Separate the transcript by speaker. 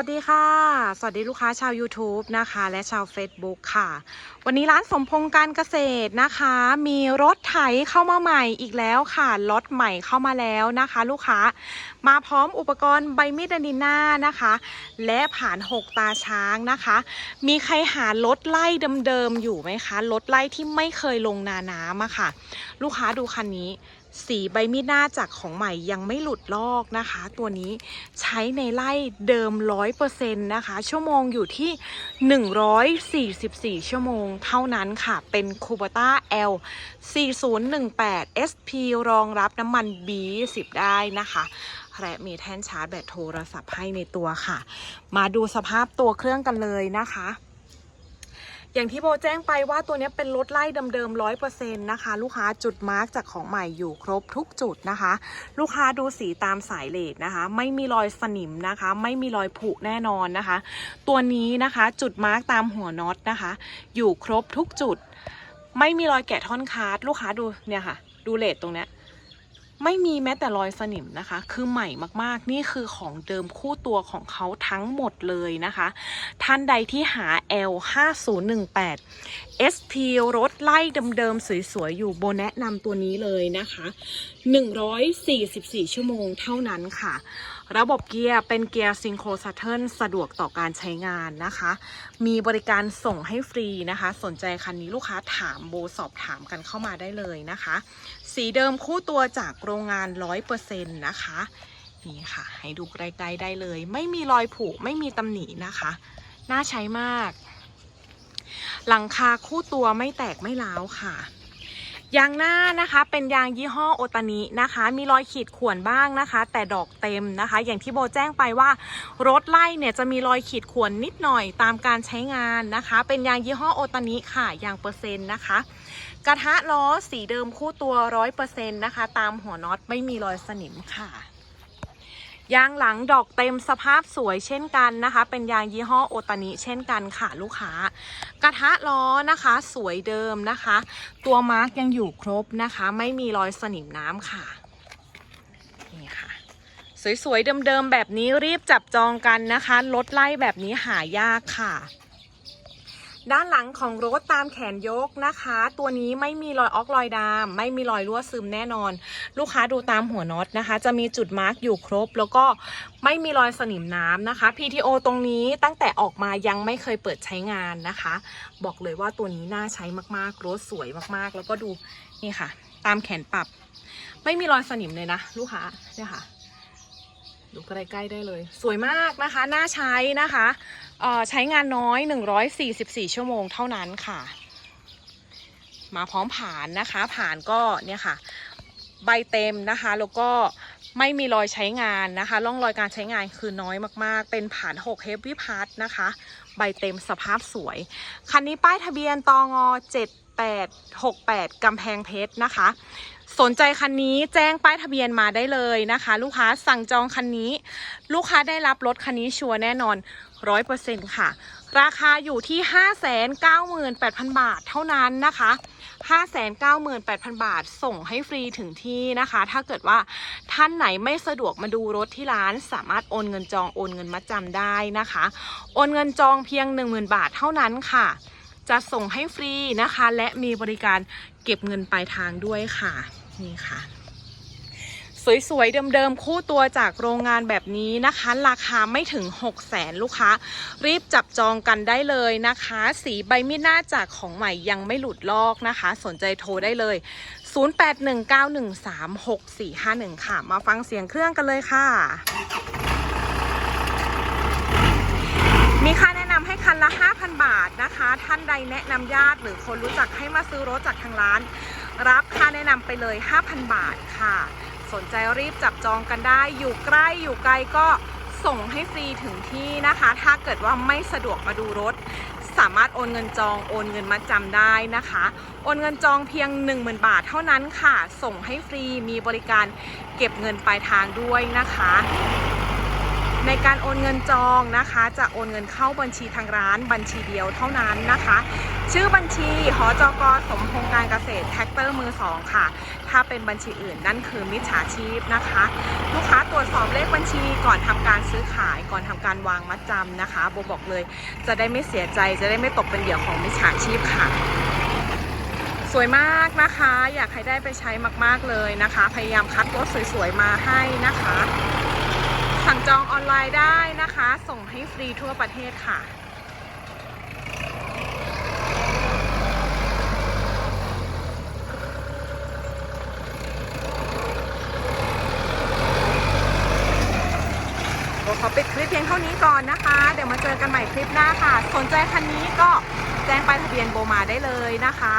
Speaker 1: วัสดีค่ะ สวัสดีลูกค้าชาว YouTube นะคะ และชาว Facebook ค่ะ วันนี้ร้านสมพงษ์การเกษตรนะคะ มีรถไถเข้ามาใหม่อีกแล้วค่ะรถใหม่เข้ามาแล้วนะคะ ลูกค้ามาพร้อมอุปกรณ์ใบมีดดันดิน่านะคะ และผ่านหกตาช้างนะคะ มีใครหารถไล่เดิมๆอยู่ไหมคะรถไล่ที่ไม่เคยลงนาน้ำอะค่ะ ลูกค้าดูคันนี้สีใบมีดหน้าจากของใหม่ยังไม่หลุดลอกนะคะ ตัวนี้ใช้ในไล่เดิม 100%นะคะ ชั่วโมงอยู่ที่ 144 ชั่วโมงเท่านั้นค่ะ เป็น Kubota L 4018 SP รองรับน้ำมัน B10 ได้นะคะและมีแท่นชาร์จแบตโทรศัพท์ให้ในตัวค่ะ มาดูสภาพตัวเครื่องกันเลยนะคะ อย่างที่โบแจ้งไปว่าตัวนี้เป็นรถไล่เดิมๆร้อยเปอร์เซ็นต์นะคะ ลูกค้าจุดมาร์กจากของใหม่อยู่ครบทุกจุดนะคะ ลูกค้าดูสีตามสายเลดนะคะ ไม่มีรอยสนิมนะคะ ไม่มีรอยผุแน่นอนนะคะ ตัวนี้นะคะจุดมาร์กตามหัวน็อตนะคะ อยู่ครบทุกจุด ไม่มีรอยแกะท่อนคาร์ดลูกค้าดูเนี่ยค่ะ ดูเลดตรงเนี้ย ไม่มีแม้แต่รอยสนิมนะคะ คือใหม่มากๆ นี่คือของเดิมคู่ตัวของเขาทั้งหมดเลยนะคะ ท่านใดที่หา L 5018 SP รถไล่เดิมๆ สวยๆ อยู่โบแนะนำตัวนี้เลยนะคะ 144 ชั่วโมงเท่านั้นค่ะ ระบบเกียร์เป็นเกียร์ซิงโครซัตเทิลสะดวกต่อการใช้งานนะคะ มีบริการส่งให้ฟรีนะคะ สนใจคันนี้ลูกค้าถามโบสอบถามกันเข้ามาได้เลยนะคะ สีเดิมคู่ตัวจากโรงงาน 100%นะคะนี่ค่ะ ให้ดูใกล้ๆได้เลย ไม่มีรอยผุไม่มีตำหนินะคะ น่าใช้มาก หลังคาคู่ตัวไม่แตกไม่ร้าวค่ะ ยางหน้านะคะเป็นยางยี่ห้อโอตานินะคะ มีรอยขีดข่วนบ้างนะคะ แต่ดอกเต็มนะคะ อย่างที่โบแจ้งไปว่ารถไล่เนี่ยจะมีรอยขีดข่วนนิดหน่อยตามการใช้งานนะคะ เป็นยางยี่ห้อโอตานิค่ะยางเปอร์เซ็นต์นะคะ กระทะล้อสีเดิมคู่ตัวร้อยเปอร์เซ็นต์นะคะ ตามหัวน็อตไม่มีรอยสนิมค่ะ ยางหลังดอกเต็มสภาพสวยเช่นกันนะคะ เป็นยางยี่ห้อโอตานิเช่นกันค่ะลูกค้า กระทะล้อนะคะ สวยเดิมนะคะ ตัวมาร์กยังอยู่ครบนะคะ ไม่มีรอยสนิมน้ำค่ะนี่ค่ะ สวยๆเดิมๆแบบนี้รีบจับจองกันนะคะรถไล่แบบนี้หายากค่ะ ด้านหลังของรถตามแขนยกนะคะ ตัวนี้ไม่มีรอยออกรอยดาม ไม่มีรอยรั่วซึมแน่นอน ลูกค้าดูตามหัวน็อตนะคะ จะมีจุดมาร์กอยู่ครบ แล้วก็ไม่มีรอยสนิมน้ำนะคะ PTO ตรงนี้ตั้งแต่ออกมายังไม่เคยเปิดใช้งานนะคะ บอกเลยว่าตัวนี้น่าใช้มากๆรถสวยมากๆ แล้วก็ดูนี่ค่ะ ตามแขนปรับ ไม่มีรอยสนิมเลยนะ ลูกค้าเนี่ยค่ะ ดูใกล้ๆได้เลย สวยมากนะคะ น่าใช้นะคะใช้งานน้อย 144 ชั่วโมงเท่านั้นค่ะ มาพร้อมผ่านนะคะผ่านก็เนี่ยค่ะ ใบเต็มนะคะ แล้วก็ ไม่มีรอยใช้งานนะคะร่องรอยการใช้งานคือน้อยมากๆ เป็นผ่าน6 Heavy Part นะคะ ใบเต็มสภาพสวย คันนี้ป้ายทะเบียนตอง7868กำแพงเพชรนะคะ สนใจคันนี้แจ้งป้ายทะเบียนมาได้เลยนะคะ ลูกค้าสั่งจองคันนี้ ลูกค้าได้รับรถคันนี้ชัวร์แน่นอน 100%ค่ะ ราคาอยู่ที่ 598,000 บาทเท่านั้นนะคะ 598,000 บาท ส่งให้ฟรีถึงที่นะคะ ถ้าเกิดว่าท่านไหนไม่สะดวกมาดูรถที่ร้าน สามารถโอนเงินจองโอนเงินมัดจำได้นะคะ โอนเงินจองเพียง 10,000 บาทเท่านั้นค่ะ จะส่งให้ฟรีนะคะ และมีบริการเก็บเงินปลายทางด้วยค่ะ นี่ค่ะ สวยๆ เดิมๆ คู่ตัวจากโรงงานแบบนี้นะคะ ราคาไม่ถึง6 0แสนลูกค้า รีบจับจองกันได้เลยนะคะ สีใบมีดหน้าจากของใหม่ยังไม่หลุดลอกนะคะ สนใจโทรได้เลย 0819136451 ค่ะ มาฟังเสียงเครื่องกันเลยค่ะ มีค่าแนะนำให้คันละ 5,000 บาทนะคะ ท่านใดแนะนำญาติหรือคนรู้จักให้มาซื้อรถจากทางร้าน รับค่าแนะนำไปเลย 5,000 บาทค่ะ สนใจรีบจับจองกันได้อยู่ใกล้อยู่ไกลก็ส่งให้ฟรีถึงที่นะคะ ถ้าเกิดว่าไม่สะดวกมาดูรถ สามารถโอนเงินจองโอนเงินมาจำได้นะคะ โอนเงินจองเพียง 10,000 บาทเท่านั้นค่ะ ส่งให้ฟรีมีบริการเก็บเงินปลายทางด้วยนะคะ ในการโอนเงินจองนะคะ จะโอนเงินเข้าบัญชีทางร้านบัญชีเดียวเท่านั้นนะคะ ชื่อบัญชีหอจกสมพงการเกษตรแท็กเตอร์มือสองค่ะ ถ้าเป็นบัญชีอื่นนั่นคือมิจฉาชีพนะคะ ลูกค้าตรวจสอบเลขบัญชีก่อนทำการซื้อขายก่อนทำการวางมัดจำนะคะโบบอกเลย จะได้ไม่เสียใจจะได้ไม่ตกเป็นเหยื่อของมิจฉาชีพค่ะสวยมากนะคะ อยากให้ได้ไปใช้มาก ๆ เลยนะคะ พยายามคัดรถสวย ๆ มาให้นะคะ สั่งจองออนไลน์ได้นะคะ ส่งให้ฟรีทั่วประเทศค่ะโอ้ขอปิดคลิปเพียงเท่านี้ก่อนนะคะ เดี๋ยวมาเจอกันใหม่คลิปหน้าค่ะ สนใจคันนี้ก็แจ้งไปทะเบียนโบมาได้เลยนะคะ